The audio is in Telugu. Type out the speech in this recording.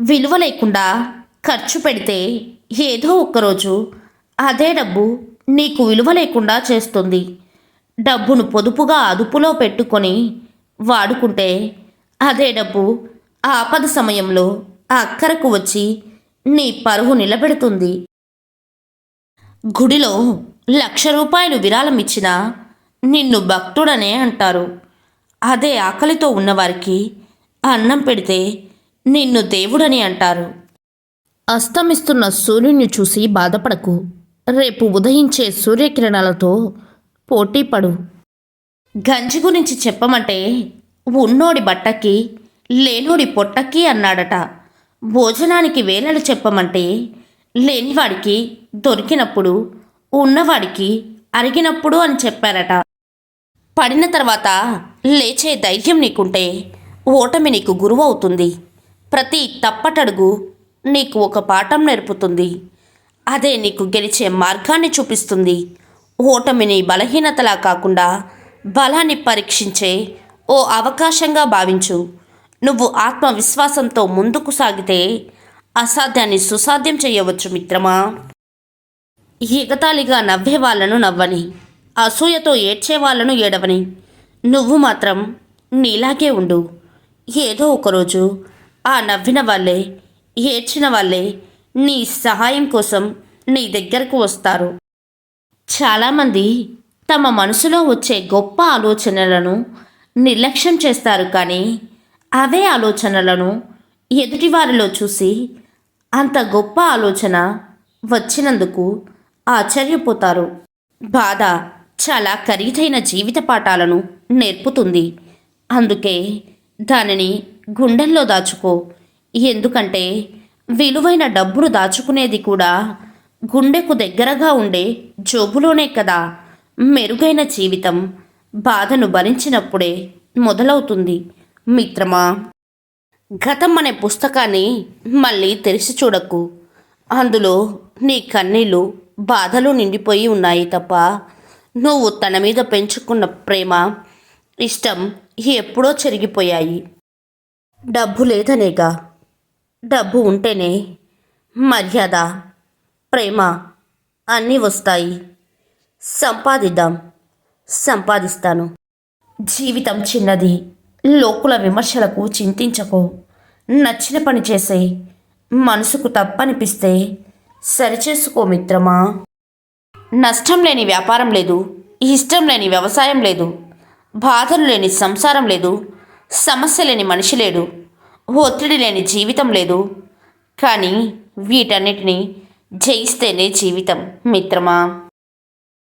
విలువ లేకుండా ఖర్చు పెడితే ఏదో ఒక్కరోజు అదే డబ్బు నీకు విలువ లేకుండా చేస్తుంది. డబ్బును పొదుపుగా అదుపులో పెట్టుకొని వాడుకుంటే అదే డబ్బు ఆపద సమయంలో అక్కరకు వచ్చి నీ పరువు నిలబెడుతుంది. గుడిలో లక్ష రూపాయలు విరాళం ఇచ్చినా నిన్ను భక్తుడనే అంటారు. అదే ఆకలితో ఉన్నవారికి అన్నం పెడితే నిన్ను దేవుడని అంటారు. అస్తమిస్తున్న సూర్యుని చూసి బాధపడకు. రేపు ఉదయించే సూర్యకిరణాలతో పోటీపడు. గంజి గురించి చెప్పమంటే ఉన్నోడి బట్టకి లేనోడి పొట్టకి అన్నాడట. భోజనానికి వేళలు చెప్పమంటే లేనివాడికి దొరికినప్పుడు ఉన్నవాడికి అరిగినప్పుడు అని చెప్పారట. పడిన తర్వాత లేచే ధైర్యం నీకుంటే ఓటమి నీకు గురువు అవుతుంది ప్రతి తప్పటడుగు నీకు ఒక పాఠం నేర్పుతుంది. అదే నీకు గెలిచే మార్గాన్ని చూపిస్తుంది. ఓటమిని బలహీనతలా కాకుండా బలాన్ని పరీక్షించే ఓ అవకాశంగా భావించు. నువ్వు ఆత్మవిశ్వాసంతో ముందుకు సాగితే అసాధ్యాన్ని సుసాధ్యం చేయవచ్చు మిత్రమా? ఎగతాళిగా నవ్వే వాళ్ళను నవ్వని అసూయతో ఏడ్చే వాళ్ళను ఏడవని. నువ్వు మాత్రం నీలాగే ఉండు. ఏదో ఒకరోజు ఆ నవ్విన వాళ్ళే ఏడ్చిన వాళ్ళే నీ సహాయం కోసం నీ దగ్గరకు వస్తారు. చాలామంది తమ మనసులో వచ్చే గొప్ప ఆలోచనలను నిర్లక్ష్యం చేస్తారు కానీ అవే ఆలోచనలను ఎదుటివారిలో చూసి అంత గొప్ప ఆలోచన వచ్చినందుకు ఆశ్చర్యపోతారు. బాధ చాలా ఖరీదైన జీవిత పాఠాలను నేర్పుతుంది. అందుకే దానిని గుండెల్లో దాచుకో. ఎందుకంటే విలువైన డబ్బును దాచుకునేది కూడా గుండెకు దగ్గరగా ఉండే జోబులోనే కదా. మెరుగైన జీవితం బాధను భరించినప్పుడే మొదలవుతుంది. మిత్రమా గతం అనే పుస్తకాన్ని మళ్ళీ తెరిచి చూడకు. అందులో నీ కన్నీళ్ళు బాధలు నిండిపోయి ఉన్నాయి తప్ప నువ్వు తన మీద పెంచుకున్న ప్రేమ ఇష్టం ఎప్పుడో చెరిగిపోయాయి. డబ్బు లేదనేగా. డబ్బు ఉంటేనే మర్యాద ప్రేమ అన్నీ వస్తాయి. సంపాదిద్దాం సంపాదిస్తాను. జీవితం చిన్నది లోకుల విమర్శలకు చింతించకు. నచ్చిన పని చేసే మనసుకు తప్పనిపిస్తే సరిచేసుకో మిత్రమా. నష్టం లేని వ్యాపారం లేదు ఇష్టం లేని వ్యవసాయం లేదు బాధలు లేని సంసారం లేదు సమస్య లేని మనిషి లేడు. ఒత్తిడి లేని జీవితం లేదు. కానీ వీటన్నిటినీ జయిస్తేనే జీవితం మిత్రమా?